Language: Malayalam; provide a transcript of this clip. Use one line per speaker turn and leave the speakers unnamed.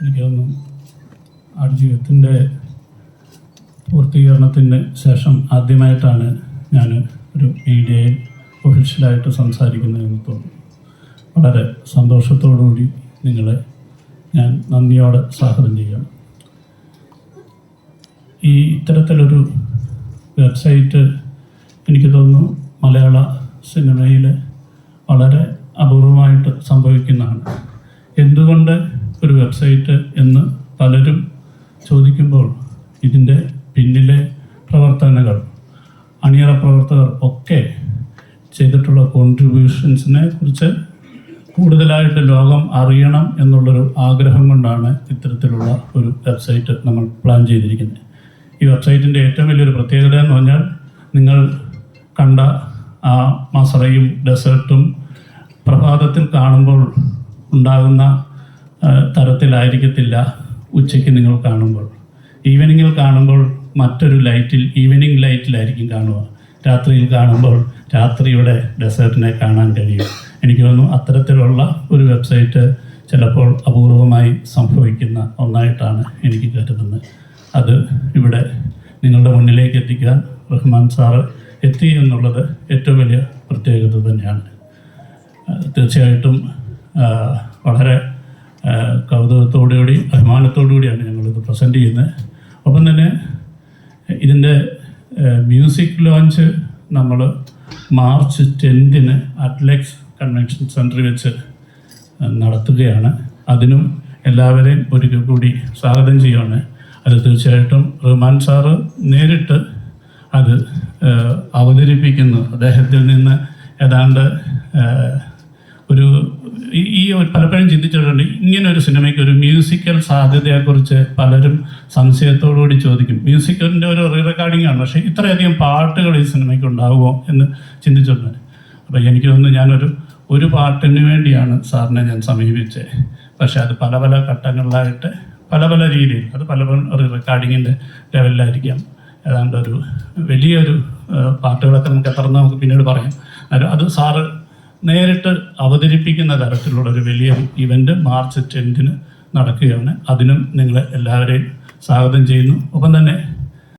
എനിക്ക് തോന്നുന്നു ആടുജീവിതത്തിന്റെ പൂർത്തീകരണത്തിന് ശേഷം ആദ്യമായിട്ടാണ് ഞാൻ ഒരു മീഡിയയിൽ ഒഫീഷ്യലായിട്ട് സംസാരിക്കുന്നതെന്ന് തോന്നുന്നു. വളരെ സന്തോഷത്തോടുകൂടി നിങ്ങളെ ഞാൻ നന്ദിയോടെ സ്വാഗതം ചെയ്യണം ഈ ഇത്തരത്തിലൊരു വെബ്സൈറ്റ് എനിക്ക് തോന്നുന്നു മലയാള സിനിമയിൽ വളരെ അപൂർവമായിട്ട് സംഭവിക്കുന്നതാണ്. എന്തുകൊണ്ട് ഒരു വെബ്സൈറ്റ് എന്ന് പലരും ചോദിക്കുമ്പോൾ ഇതിന്റെ പിന്നിലെ പ്രവർത്തനങ്ങൾ അണിയറ പ്രവർത്തകർ ഒക്കെ ചെയ്തിട്ടുള്ള കോൺട്രിബ്യൂഷൻസിനെ കുറിച്ച് കൂടുതലായിട്ട് ലോകം അറിയണം എന്നുള്ളൊരു ആഗ്രഹം കൊണ്ടാണ് ഇത്തരത്തിലുള്ള ഒരു വെബ്സൈറ്റ് നമ്മൾ പ്ലാൻ ചെയ്തിരിക്കുന്നത്. ഈ വെബ്സൈറ്റിന്റെ ഏറ്റവും വലിയൊരു പ്രത്യേകത എന്ന് പറഞ്ഞാൽ നിങ്ങൾ കണ്ട ആ മസറയും ഡെസേർട്ടും പ്രഭാതത്തിൽ കാണുമ്പോൾ ഉണ്ടാകുന്ന തരത്തിലായിരിക്കത്തില്ല ഉച്ചയ്ക്ക് നിങ്ങൾ കാണുമ്പോൾ. ഈവനിങ്ങിൽ കാണുമ്പോൾ മറ്റൊരു ലൈറ്റിൽ ഈവനിങ് ലൈറ്റിലായിരിക്കും കാണുക. രാത്രിയിൽ കാണുമ്പോൾ രാത്രിയുടെ ഡെസേർട്ടിനെ കാണാൻ കഴിയും. എനിക്ക് തോന്നുന്നു അത്തരത്തിലുള്ള ഒരു വെബ്സൈറ്റ് ചിലപ്പോൾ അപൂർവമായി സംഭവിക്കുന്ന ഒന്നായിട്ടാണ് എനിക്ക് കരുതുന്നത്. അത് ഇവിടെ നിങ്ങളുടെ മുന്നിലേക്ക് എത്തിക്കാൻ റഹ്മാൻ സാറ് എത്തി എന്നുള്ളത് ഏറ്റവും വലിയ പ്രത്യേകത തന്നെയാണ്. തീർച്ചയായിട്ടും വളരെ കൗതുകത്തോടുകൂടി അഭിമാനത്തോടുകൂടിയാണ് ഞങ്ങളിത് പ്രസന്റ് ചെയ്യുന്നത്. ഒപ്പം തന്നെ ഇതിന്റെ മ്യൂസിക് ലോഞ്ച് നമ്മൾ മാർച്ച് ടെൻത്തിന് അറ്റ്ലെക്സ് കൺവെൻഷൻ സെന്ററിൽ വെച്ച് നടത്തുകയാണ്. അതിനും എല്ലാവരെയും ഒരിക്കൽ കൂടി സ്വാഗതം ചെയ്യുകയാണ് അത് തീർച്ചയായിട്ടും റഹ്മാൻ സാറ് നേരിട്ട് അത് അവതരിപ്പിക്കുന്നു. അദ്ദേഹത്തിൽ നിന്ന് ഏതാണ്ട് ഒരു പലപ്പോഴും ചിന്തിച്ചിട്ടുണ്ട് ഇങ്ങനെ ഒരു സിനിമയ്ക്ക് ഒരു മ്യൂസിക്കൽ സാധ്യതയെക്കുറിച്ച് പലരും സംശയത്തോടുകൂടി ചോദിക്കും. മ്യൂസിക്കലിന്റെ ഒരു റീ റെക്കോർഡിംഗ് ആണ് പക്ഷേ ഇത്രയധികം പാട്ടുകൾ ഈ സിനിമയ്ക്ക് ഉണ്ടാകുമോ എന്ന് ചിന്തിച്ചിട്ടുണ്ട്. അപ്പോൾ എനിക്ക് തോന്നുന്നു ഞാനൊരു ഒരു പാട്ടിന് വേണ്ടിയാണ് സാറിനെ ഞാൻ സമീപിച്ചത് പക്ഷേ അത് പല പല ഘട്ടങ്ങളിലായിട്ട് പല പല രീതിയിൽ അത് പല പല റെക്കോർഡിങ്ങിന്റെ ലെവലിലായിരിക്കാം. ഏതാണ്ട് ഒരു വലിയൊരു പാട്ടുകളൊക്കെ നമുക്ക് എത്ര നമുക്ക് പിന്നീട് പറയാം. അത് സാറ് നേരിട്ട് അവതരിപ്പിക്കുന്ന തരത്തിലുള്ള ഒരു വലിയ ഇവന്റ് മാർച്ച് ടെൻത്തിന് നടക്കുകയാണ്. അതിനും നിങ്ങളെ എല്ലാവരെയും സ്വാഗതം ചെയ്യുന്നു. ഒപ്പം തന്നെ